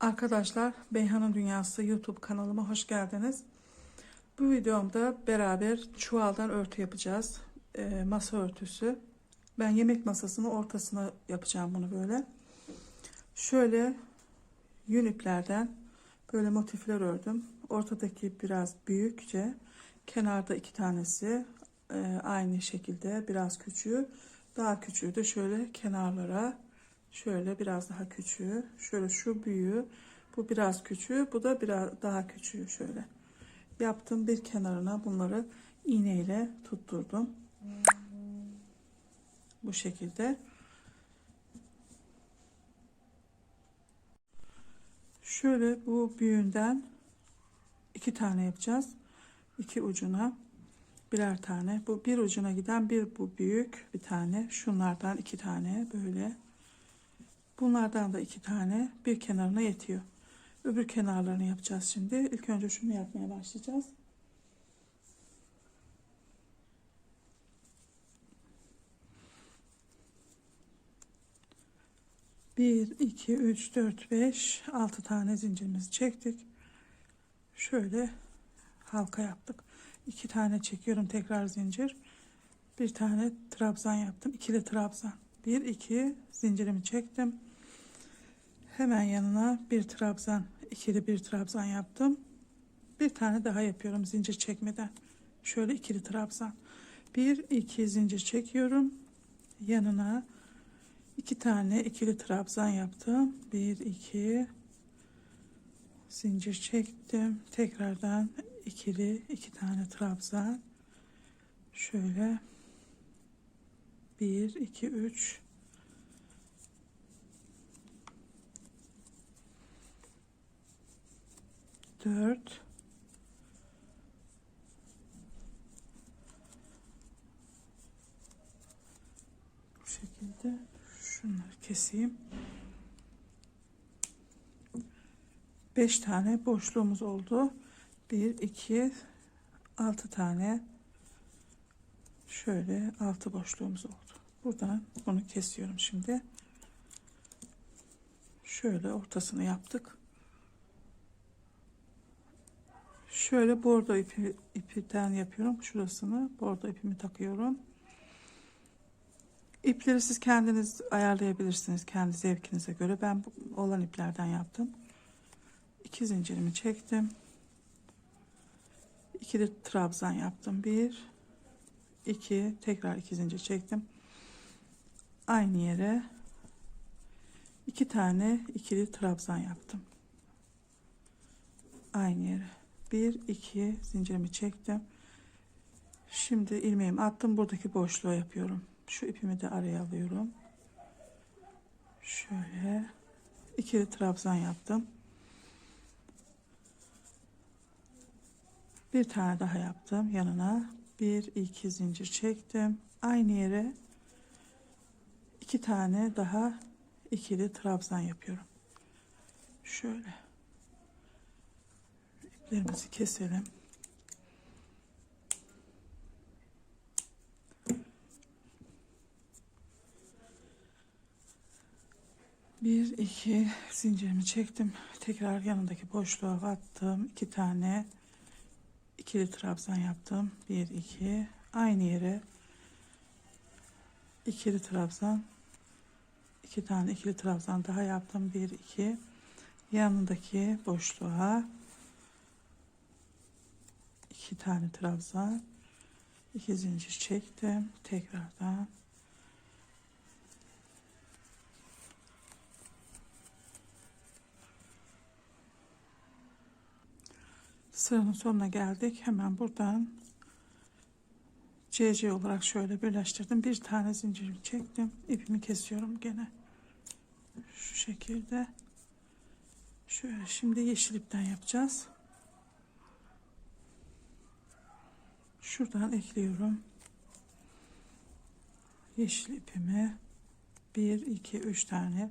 Arkadaşlar Beyhan'ın Dünyası YouTube kanalıma hoş geldiniz. Bu videomda beraber çuvaldan örtü yapacağız. Ee, masa örtüsü. Ben yemek masasının ortasına yapacağım bunu böyle. Şöyle yün iplerden böyle motifler ördüm. Ortadaki biraz büyükçe. Kenarda iki tanesi e, aynı şekilde biraz küçüğü. Daha küçüğü de şöyle kenarlara Şöyle biraz daha küçüğü. Şöyle şu büyüğü. Bu biraz küçüğü. Bu da biraz daha küçüğü şöyle. Yaptım bir kenarına bunları iğneyle tutturdum. Bu şekilde. Şöyle bu büyüğünden iki tane yapacağız. İki ucuna birer tane. Bu bir ucuna giden bir bu büyük bir tane. Şunlardan iki tane böyle. Bunlardan da iki tane bir kenarına yetiyor. Öbür kenarlarını yapacağız şimdi. İlk önce şunu yapmaya başlayacağız. Bir, iki, üç, dört, beş, altı tane zincirimizi çektik. Şöyle halka yaptık. İki tane çekiyorum tekrar zincir. Bir tane trabzan yaptım. İkili trabzan. Bir, iki zincirimi çektim. Hemen yanına bir trabzan, ikili bir trabzan yaptım. Bir tane daha yapıyorum zincir çekmeden. Şöyle ikili trabzan. Bir, iki zincir çekiyorum. Yanına iki tane ikili trabzan yaptım. Bir, iki zincir çektim. Tekrardan ikili iki tane trabzan. Şöyle bir, iki, üç, 4 bu şekilde şunları keseyim. 5 tane boşluğumuz oldu. 1 2 6 tane. Şöyle 6 boşluğumuz oldu. Buradan bunu kesiyorum şimdi. Şöyle ortasını yaptık Şöyle bordo ipi, ipten yapıyorum. Şurasını bordo ipimi takıyorum. İpleri siz kendiniz ayarlayabilirsiniz. Kendi zevkinize göre. Ben olan iplerden yaptım. İki zincirimi çektim. İkili trabzan yaptım. Bir, iki, tekrar iki zincir çektim. Aynı yere iki tane ikili trabzan yaptım. Aynı yere bir iki zincirimi çektim. Şimdi ilmeğimi attım. Buradaki boşluğu yapıyorum. Şu ipimi de araya alıyorum. Şöyle. İkili trabzan yaptım. Bir tane daha yaptım yanına. Bir iki zincir çektim. Aynı yere iki tane daha ikili trabzan yapıyorum. Şöyle iplerimizi keselim. Bir iki zincirimi çektim. Tekrar yanındaki boşluğa battım. iki tane ikili trabzan yaptım. Bir iki aynı yere ikili trabzan iki tane ikili trabzan daha yaptım. Bir iki yanındaki boşluğa iki tane trabzan iki zincir çektim. Tekrardan. Sıranın sonuna geldik. Hemen buradan CC olarak şöyle birleştirdim. Bir tane zincirimi çektim. İpimi kesiyorum gene. Şu şekilde. Şöyle şimdi yeşil ipten yapacağız şuradan ekliyorum. Yeşil ipimi. 1 2 3 tane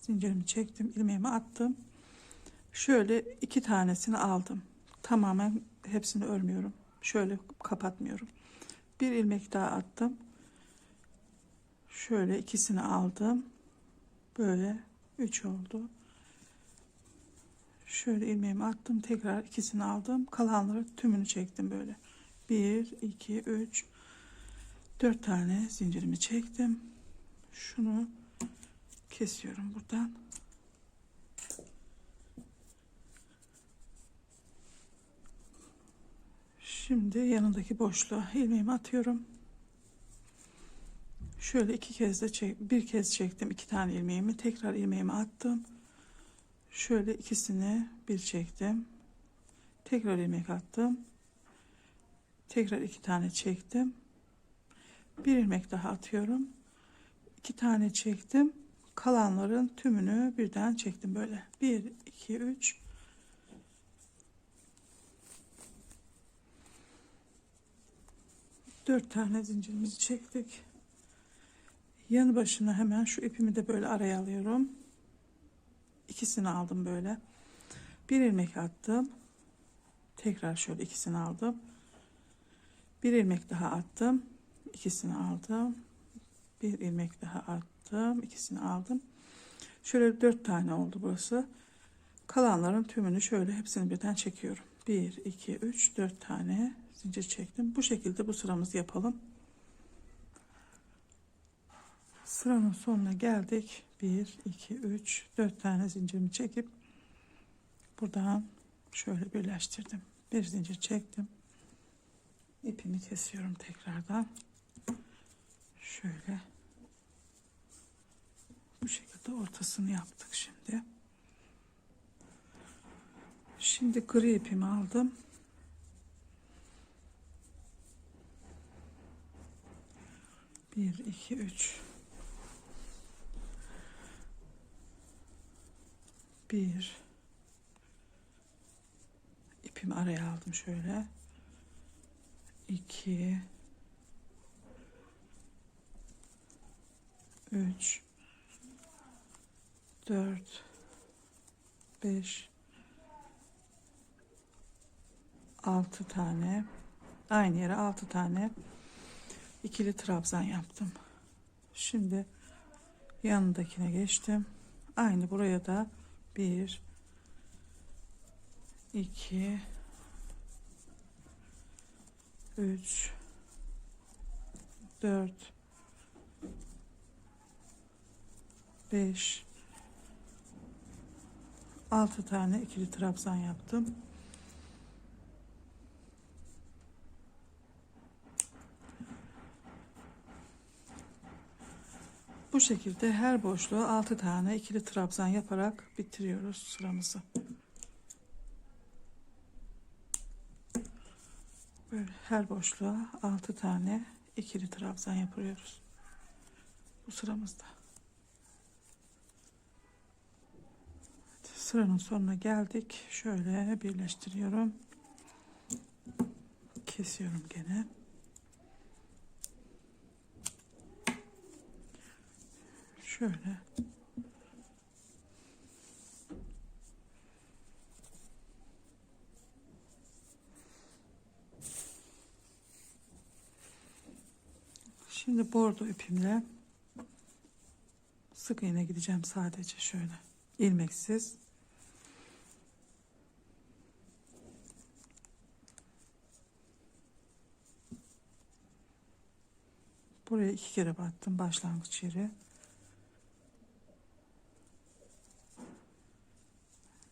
zincirimi çektim ilmeğimi attım. Şöyle iki tanesini aldım. Tamamen hepsini örmüyorum. Şöyle kapatmıyorum. Bir ilmek daha attım. Şöyle ikisini aldım. Böyle 3 oldu. Şöyle ilmeğimi attım. Tekrar ikisini aldım. Kalanları tümünü çektim böyle. 1, 2, 3, 4 tane zincirimi çektim. Şunu kesiyorum buradan. Şimdi yanındaki boşluğa ilmeğimi atıyorum. Şöyle iki kez de çek, bir kez çektim iki tane ilmeğimi. Tekrar ilmeğimi attım. Şöyle ikisini bir çektim. Tekrar ilmek attım. Tekrar iki tane çektim. Bir ilmek daha atıyorum. İki tane çektim. Kalanların tümünü birden çektim böyle. Bir, iki, üç. Dört tane zincirimizi çektik. Yanı başına hemen şu ipimi de böyle araya alıyorum. İkisini aldım böyle. Bir ilmek attım. Tekrar şöyle ikisini aldım. Bir ilmek daha attım. İkisini aldım. Bir ilmek daha attım. İkisini aldım. Şöyle dört tane oldu burası. Kalanların tümünü şöyle hepsini birden çekiyorum. Bir, iki, üç, dört tane zincir çektim. Bu şekilde bu sıramızı yapalım. Sıranın sonuna geldik. 1, 2, 3, 4 tane zincirimi çekip buradan şöyle birleştirdim. Bir zincir çektim. İpimi kesiyorum tekrardan. Şöyle bu şekilde ortasını yaptık şimdi. Şimdi gri ipimi aldım. Bir, iki, üç. Bir. ipimi araya aldım şöyle. İki. Üç. Dört. Beş. Altı tane. Aynı yere altı tane ikili trabzan yaptım. Şimdi yanındakine geçtim. Aynı buraya da bir iki üç dört beş altı tane ikili trabzan yaptım. Bu şekilde her boşluğa 6 tane ikili trabzan yaparak bitiriyoruz sıramızı. Böyle her boşluğa 6 tane ikili trabzan yapıyoruz. Bu sıramızda. Evet, sıranın sonuna geldik. Şöyle birleştiriyorum. Kesiyorum gene. Şöyle. Şimdi bordo ipimle sık iğne gideceğim sadece şöyle ilmeksiz. Buraya iki kere battım başlangıç yeri.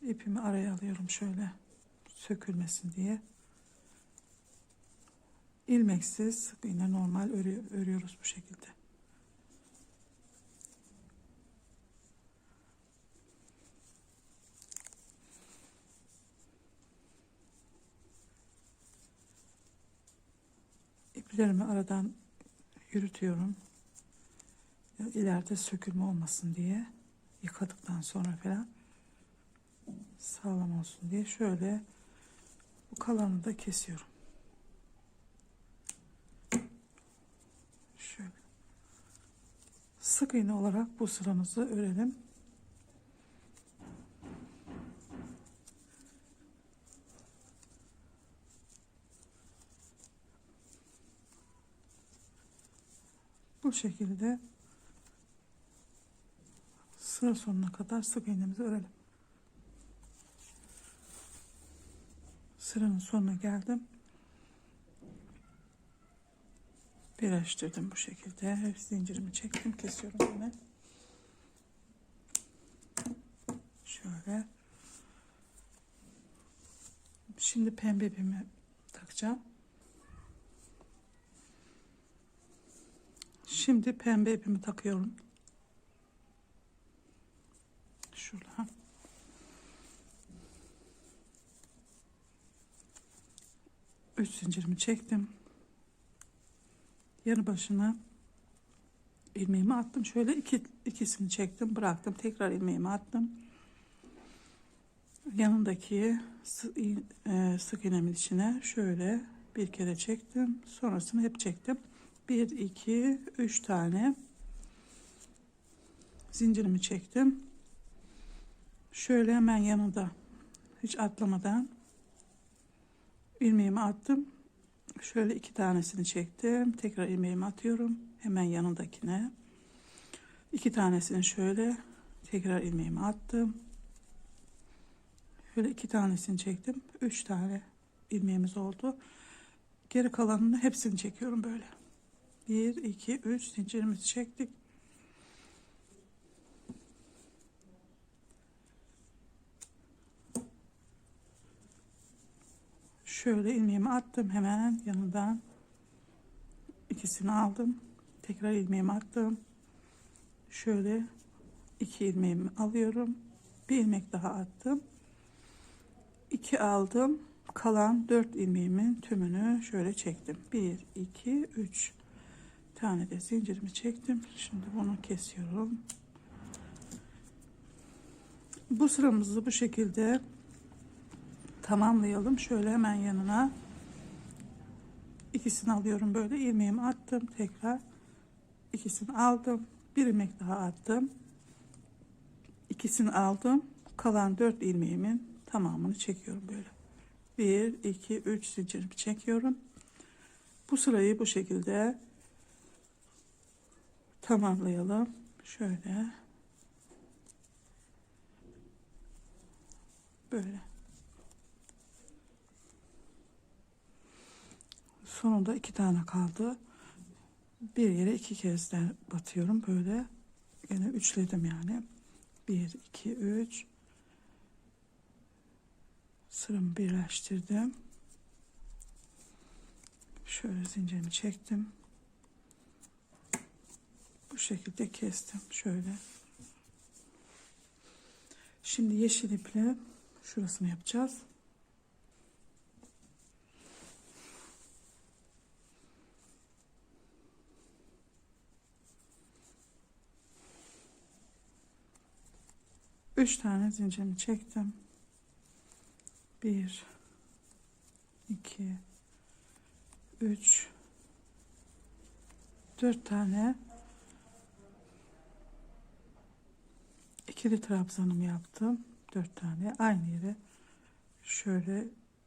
ipimi araya alıyorum şöyle sökülmesin diye. İlmeksiz sık iğne normal örüyor, örüyoruz bu şekilde. İplerimi aradan yürütüyorum. İleride sökülme olmasın diye yıkadıktan sonra falan sağlam olsun diye şöyle bu kalanı da kesiyorum. Şöyle. Sık iğne olarak bu sıramızı örelim. Bu şekilde sıra sonuna kadar sık iğnemizi örelim. Sıranın sonuna geldim. Birleştirdim bu şekilde. Zincirimi çektim. Kesiyorum yine. Şöyle. Şimdi pembe ipimi takacağım. Şimdi pembe ipimi takıyorum. Şuradan. Üç zincirimi çektim. Yanı başına ilmeğimi attım. Şöyle iki, ikisini çektim. Bıraktım. Tekrar ilmeğimi attım. Yanındaki e, sık iğnemin içine şöyle bir kere çektim. Sonrasını hep çektim. Bir, iki, üç tane zincirimi çektim. Şöyle hemen yanında hiç atlamadan ilmeğimi attım. Şöyle iki tanesini çektim. Tekrar ilmeğimi atıyorum. Hemen yanındakine. İki tanesini şöyle tekrar ilmeğimi attım. Şöyle iki tanesini çektim. Üç tane ilmeğimiz oldu. Geri kalanını hepsini çekiyorum böyle. Bir, iki, üç zincirimizi çektik. Şöyle ilmeğimi attım hemen yanından. ikisini aldım. Tekrar ilmeğimi attım. Şöyle iki ilmeğimi alıyorum. Bir ilmek daha attım. 2 aldım. Kalan 4 ilmeğimin tümünü şöyle çektim. 1, 2, 3 tane de zincirimi çektim. Şimdi bunu kesiyorum. Bu sıramızı bu şekilde tamamlayalım. Şöyle hemen yanına ikisini alıyorum böyle ilmeğimi attım tekrar ikisini aldım bir ilmek daha attım ikisini aldım kalan dört ilmeğimin tamamını çekiyorum böyle. 1 2 3 zincirimi çekiyorum. Bu sırayı bu şekilde tamamlayalım. Şöyle böyle. Sonunda iki tane kaldı. Bir yere iki kez de batıyorum böyle. Yine üçledim yani. 1 2 3 sıramı birleştirdim. Şöyle zincirimi çektim. Bu şekilde kestim. Şöyle. Şimdi yeşil iple şurasını yapacağız. Üç tane zincirimi çektim. Bir, iki, üç, dört tane ikili trabzanımı yaptım. Dört tane aynı yere şöyle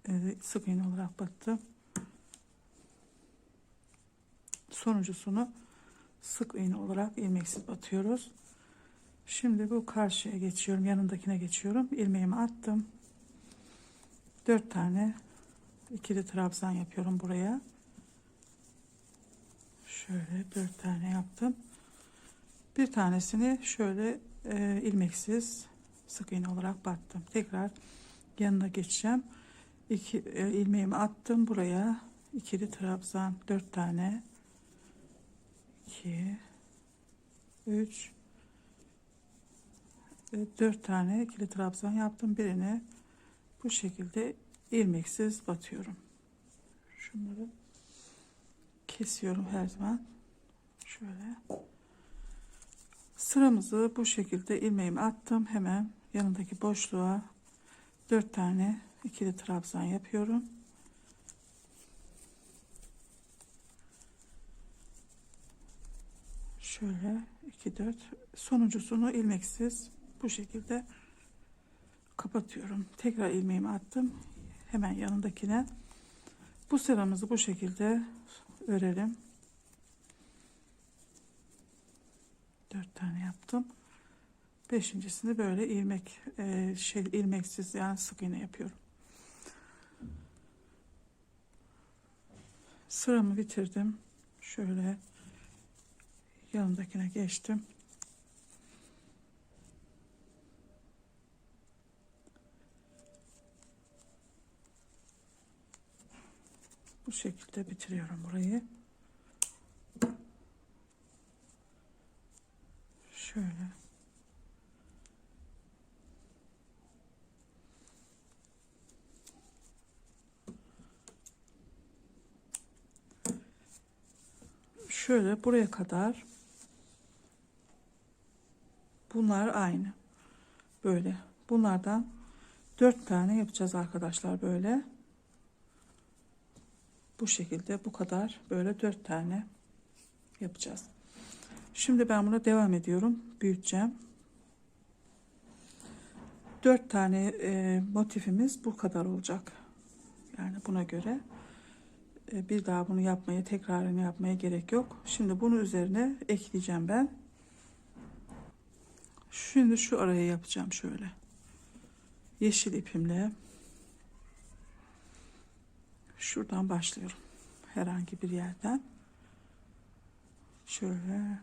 e, sık iğne olarak battım. Sonuncusunu sık iğne olarak ilmeksiz batıyoruz. Şimdi bu karşıya geçiyorum. Yanındakine geçiyorum. ilmeğimi attım. 4 tane ikili trabzan yapıyorum buraya. Şöyle 4 tane yaptım. Bir tanesini şöyle e, ilmeksiz sık iğne olarak battım. Tekrar yanına geçeceğim. İki, e, ilmeğimi attım buraya. ikili trabzan 4 tane. 2 3 4 tane ikili trabzan yaptım. Birini bu şekilde ilmeksiz batıyorum. Şunları kesiyorum her zaman. Şöyle. Sıramızı bu şekilde ilmeğimi attım. Hemen yanındaki boşluğa 4 tane ikili trabzan yapıyorum. Şöyle 2 4 sonuncusunu ilmeksiz bu şekilde kapatıyorum. Tekrar ilmeğimi attım. Hemen yanındakine. Bu sıramızı bu şekilde örelim. Dört tane yaptım. Beşincisini böyle ilmek e, şey ilmeksiz yani sık iğne yapıyorum. Sıramı bitirdim. Şöyle yanındakine geçtim. Bu şekilde bitiriyorum burayı. Şöyle. Şöyle buraya kadar bunlar aynı. Böyle. Bunlardan dört tane yapacağız arkadaşlar böyle. Bu şekilde bu kadar böyle dört tane yapacağız. Şimdi ben buna devam ediyorum. Büyüteceğim. Dört tane e, motifimiz bu kadar olacak. Yani buna göre e, bir daha bunu yapmaya tekrarını yapmaya gerek yok. Şimdi bunu üzerine ekleyeceğim ben. Şimdi şu araya yapacağım şöyle. Yeşil ipimle şuradan başlıyorum. Herhangi bir yerden. Şöyle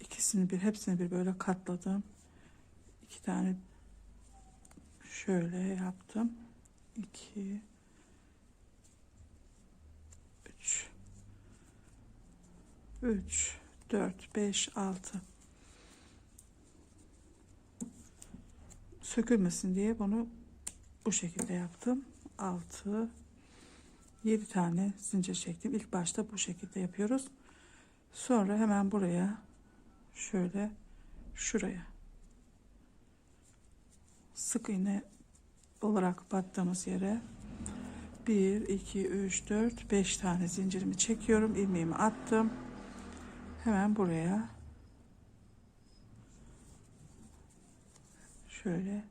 ikisini bir hepsini bir böyle katladım. İki tane şöyle yaptım. 2 3 3 4 5 6 sökülmesin diye bunu bu şekilde yaptım. 6 7 tane zincir çektim. İlk başta bu şekilde yapıyoruz. Sonra hemen buraya şöyle şuraya sık iğne olarak battığımız yere 1 2 3 4 5 tane zincirimi çekiyorum ilmeğimi attım hemen buraya şöyle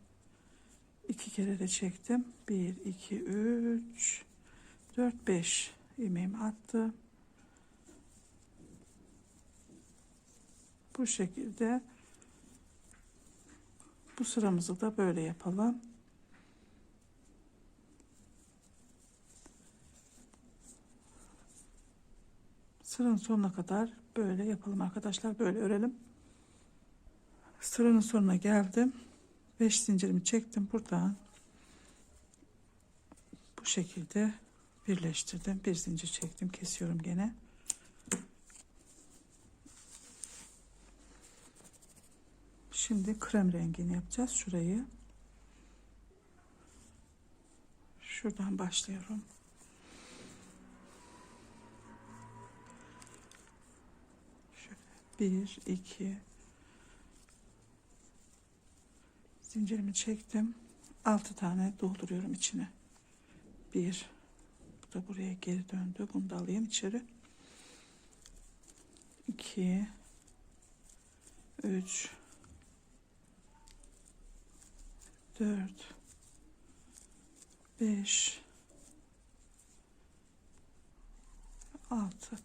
iki kere de çektim 1 2 3 4 5 ilmeğimi attım bu şekilde bu sıramızı da böyle yapalım. Sıranın sonuna kadar böyle yapalım arkadaşlar. Böyle örelim. Sıranın sonuna geldim. 5 zincirimi çektim buradan. Bu şekilde birleştirdim. Bir zincir çektim. Kesiyorum gene. Şimdi krem rengini yapacağız. Şurayı. Şuradan başlıyorum. Şöyle bir, iki zincirimi çektim. Altı tane dolduruyorum içine. Bir. Bu da buraya geri döndü. Bunu da alayım içeri. İki. Üç. 4 5 6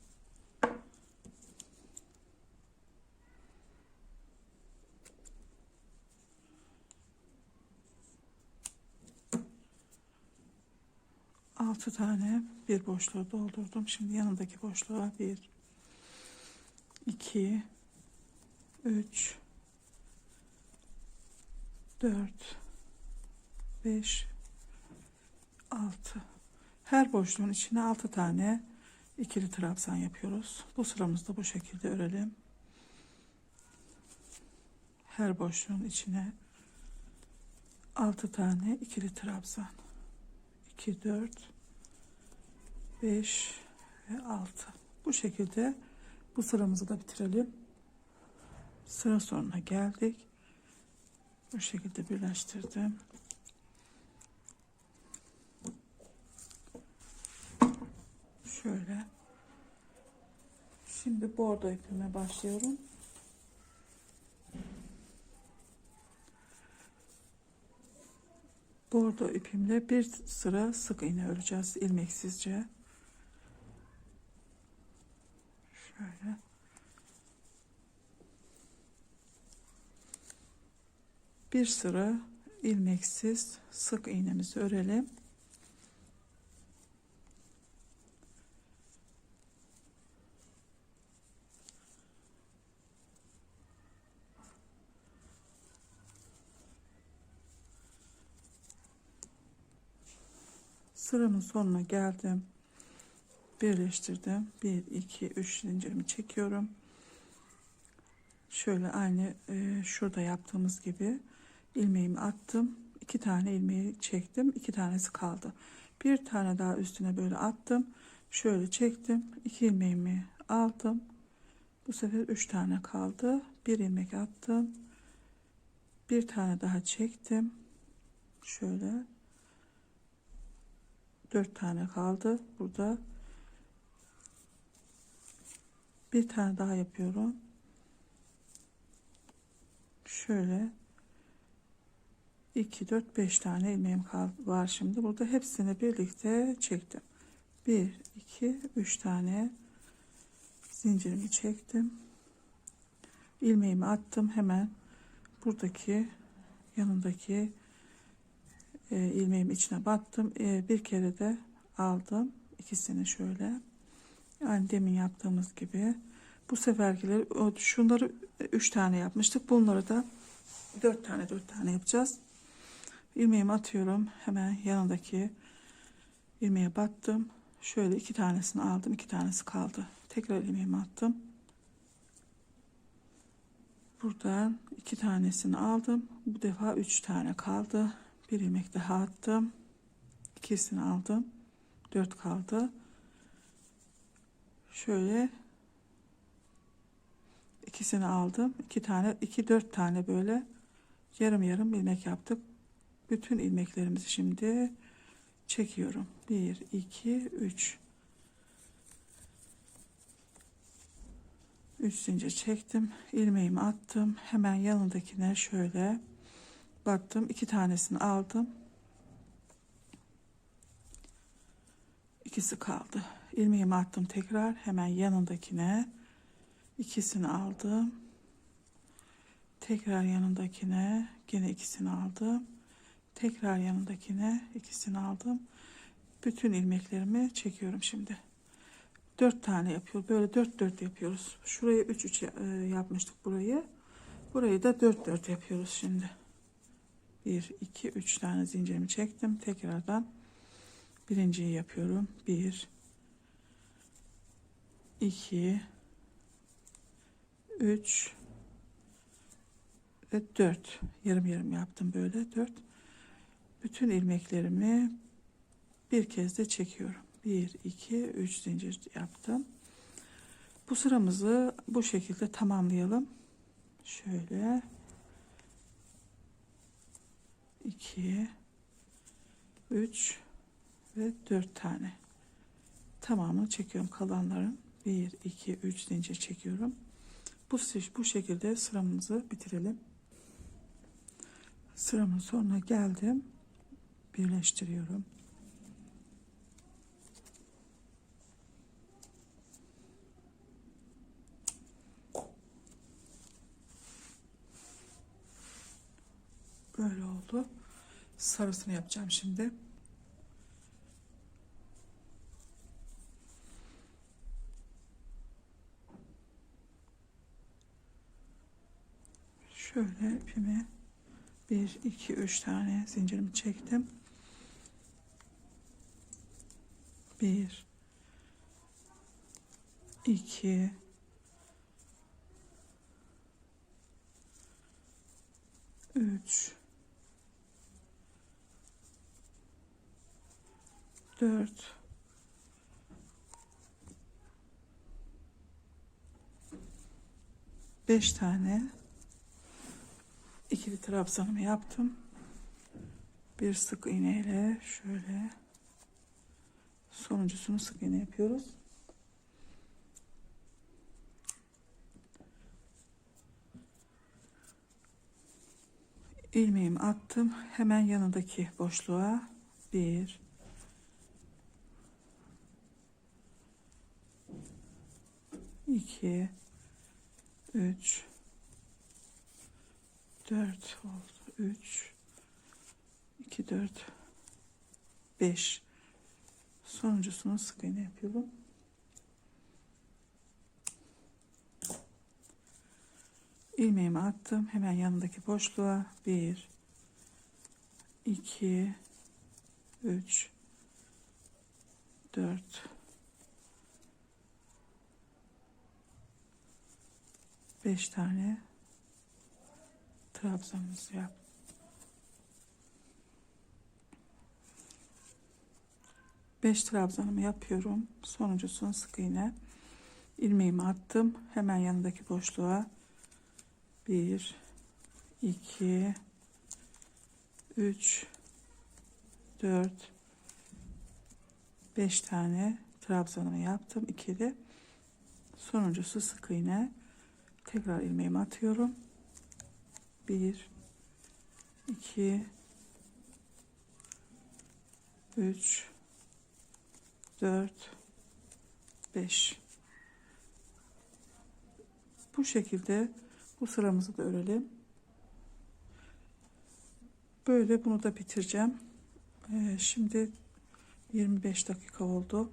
6 tane bir boşluğu doldurdum. Şimdi yanındaki boşluğa 1 2 3 4 5 6 her boşluğun içine 6 tane ikili trabzan yapıyoruz. Bu sıramızda bu şekilde örelim. Her boşluğun içine 6 tane ikili trabzan. 2 4 5 ve 6. Bu şekilde bu sıramızı da bitirelim. Sıra sonuna geldik. Bu şekilde birleştirdim. Şöyle. Şimdi bordo ipime başlıyorum. Bordo ipimle bir sıra sık iğne öreceğiz ilmeksizce. Böyle. Bir sıra ilmeksiz sık iğnemizi örelim. Sıramın sonuna geldim. Birleştirdim. 1, 2, 3 zincirimi çekiyorum. Şöyle aynı e, şurada yaptığımız gibi ilmeğimi attım. iki tane ilmeği çektim. iki tanesi kaldı. Bir tane daha üstüne böyle attım. Şöyle çektim. iki ilmeğimi aldım. Bu sefer üç tane kaldı. Bir ilmek attım. Bir tane daha çektim. Şöyle. Dört tane kaldı. Burada bir tane daha yapıyorum. Şöyle 2 4 5 tane ilmeğim var şimdi. Burada hepsini birlikte çektim. 1 2 3 tane zincirimi çektim. ilmeğimi attım hemen buradaki yanındaki e, ilmeğim içine battım. E, bir kere de aldım. ikisini şöyle. Yani demin yaptığımız gibi. Bu seferkileri şunları 3 tane yapmıştık. Bunları da 4 tane 4 tane yapacağız. ilmeğimi atıyorum. Hemen yanındaki ilmeğe battım. Şöyle iki tanesini aldım. iki tanesi kaldı. Tekrar ilmeğimi attım. Buradan iki tanesini aldım. Bu defa üç tane kaldı. Bir ilmek daha attım. İkisini aldım. Dört kaldı. Şöyle ikisini aldım. iki tane, iki dört tane böyle yarım yarım ilmek yaptık. Bütün ilmeklerimizi şimdi çekiyorum. Bir, iki, üç. Üç zincir çektim. ilmeğimi attım. Hemen yanındakine şöyle battım. iki tanesini aldım. İkisi kaldı. İlmeğimi attım tekrar. Hemen yanındakine ikisini aldım. Tekrar yanındakine gene ikisini aldım. Tekrar yanındakine ikisini aldım. Bütün ilmeklerimi çekiyorum şimdi. 4 tane yapıyor. Böyle 4 4 yapıyoruz. Şurayı 3 3 yapmıştık burayı. Burayı da 4 4 yapıyoruz şimdi. 1 2 3 tane zincirimi çektim. Tekrardan birinciyi yapıyorum. 1 2 3 ve 4 yarım yarım yaptım böyle 4 bütün ilmeklerimi bir kez de çekiyorum. 1 2 3 zincir yaptım. Bu sıramızı bu şekilde tamamlayalım. Şöyle. 2 3 ve 4 tane. Tamamını çekiyorum kalanların 1 2 3 zincir çekiyorum bu, bu şekilde sıramızı bitirelim. Sıramın sonuna geldim. Birleştiriyorum. Böyle oldu. Sarısını yapacağım şimdi. şöyle ipimi bir iki üç tane zincirimi çektim. Bir iki üç dört beş tane ikili trabzanımı yaptım. Bir sık iğneyle şöyle sonuncusunu sık iğne yapıyoruz. ilmeğimi attım. Hemen yanındaki boşluğa bir iki üç 4 oldu. 3 2 4 5 sonuncusunu sık iğne yapıyorum. ilmeğimi attım. Hemen yanındaki boşluğa. 1 2 3 4 5 tane trabzanımızı yap. Beş trabzanımı yapıyorum. Sonuncusunu sık iğne. ilmeğimi attım. Hemen yanındaki boşluğa 1 2 3 4 5 tane trabzanımı yaptım ikili sonuncusu sık iğne tekrar ilmeğimi atıyorum 1 2 3 4 5 bu şekilde bu sıramızı da örelim. Böyle bunu da bitireceğim. Ee, şimdi 25 dakika oldu.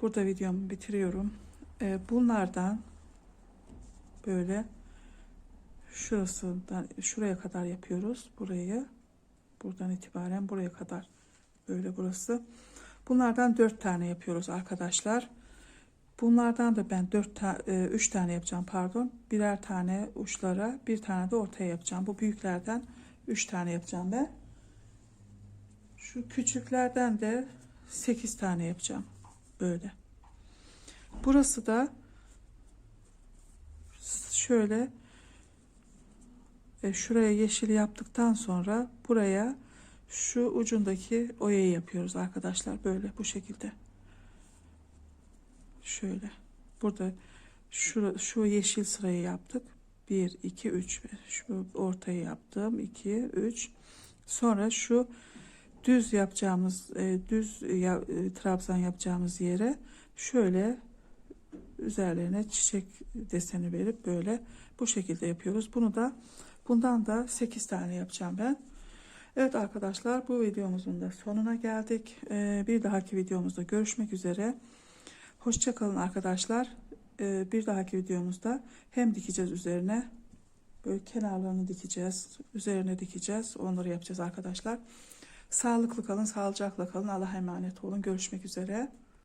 Burada videomu bitiriyorum. Ee, bunlardan böyle şurasından şuraya kadar yapıyoruz burayı. Buradan itibaren buraya kadar. Böyle burası. Bunlardan dört tane yapıyoruz arkadaşlar. Bunlardan da ben dört ta, e, üç tane yapacağım pardon. Birer tane uçlara bir tane de ortaya yapacağım. Bu büyüklerden üç tane yapacağım ben. Şu küçüklerden de sekiz tane yapacağım. Böyle. Burası da şöyle şuraya yeşil yaptıktan sonra buraya şu ucundaki oyayı yapıyoruz arkadaşlar. Böyle bu şekilde. Şöyle. Burada şu, şu yeşil sırayı yaptık. 1 2 3 şu ortayı yaptım. 2 3 sonra şu düz yapacağımız e, düz e, trabzan yapacağımız yere şöyle üzerlerine çiçek deseni verip böyle bu şekilde yapıyoruz. Bunu da bundan da 8 tane yapacağım ben. Evet arkadaşlar bu videomuzun da sonuna geldik. Ee, bir dahaki videomuzda görüşmek üzere. Hoşçakalın arkadaşlar. Ee, bir dahaki videomuzda hem dikeceğiz üzerine böyle kenarlarını dikeceğiz. Üzerine dikeceğiz. Onları yapacağız arkadaşlar. Sağlıklı kalın, sağlıcakla kalın. Allah'a emanet olun. Görüşmek üzere.